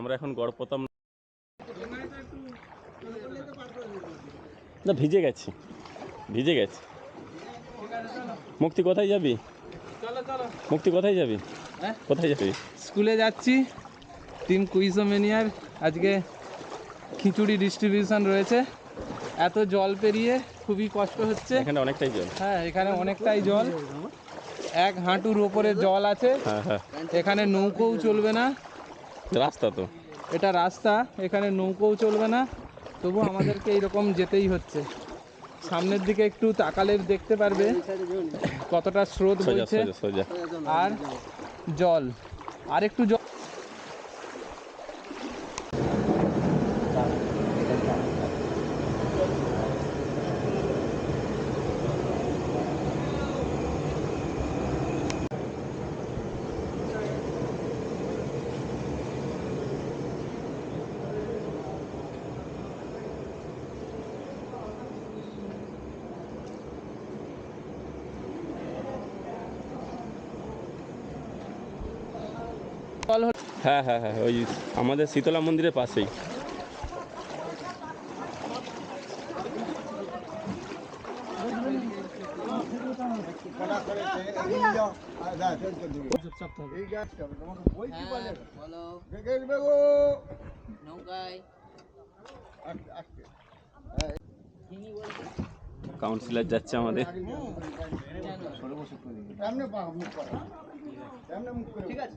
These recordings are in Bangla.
আমরা এখন গড়পতাম না ভিজে গেছি। ভিজে গেছি। মুক্তি কোথায় যাবি? মুক্তি কোথায় যাবি? হ্যাঁ? কোথায় যাবি? স্কুলে যাচ্ছি। টিম কুইজোমেনিয়ার আজকে খিচুড়ি ডিস্ট্রিবিউশন রয়েছে। এত জল পেরিয়ে খুবই কষ্ট হচ্ছে। এখানে অনেকটাই জল। হ্যাঁ এখানে অনেকটাই জল। এক হাঁটুর ওপরে জল আছে। হ্যাঁ হ্যাঁ। এখানে নৌকোও চলবে না। রাস্তা তো। এটা রাস্তা এখানে নৌকোও চলবে না তবু আমাদেরকে এইরকম যেতেই হচ্ছে। সামনের দিকে একটু তাকালে দেখতে পারবে কতটা স্রোত বইছে। আর জল আর একটু জল। হলে হ্যাঁ হ্যাঁ হ্যাঁ ওই আমাদের শীতলা মন্দিরের পাশেই। কাউন্সিলর যাচ্ছে আমাদের। ঠিক আছে।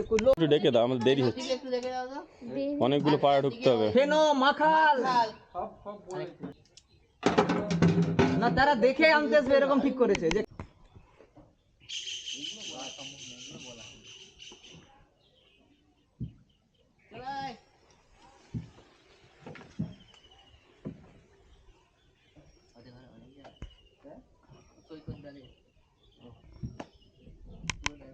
একটু ডেকে দাও আমাদের দেরি হচ্ছে। অনেকগুলো পাড়া ঢুকতে হবে। ফেনো মাখাল। না তারা দেখে আনতে আসবে এরকম ঠিক করেছে। যে চলো আয়। ওদের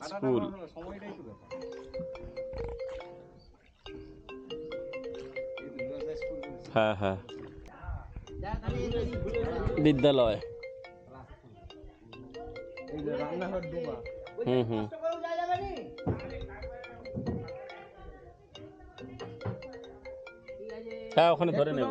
স্কুল হ্যাঁ হ্যাঁ বিদ্যালয় হুম হুম হ্যাঁ ওখানে ধরে নেব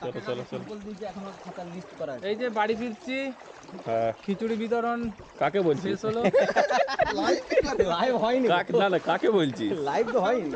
চলো চলো চলো। এই যে বাড়ি ফিরছি। হ্যাঁ। খিচুড়ি বিতরণ কাকে বলছি শেষ হলো। লাইভ হয়নি। কাকে বলছি না কাকে বলছিস? লাইভ তো হয়নি।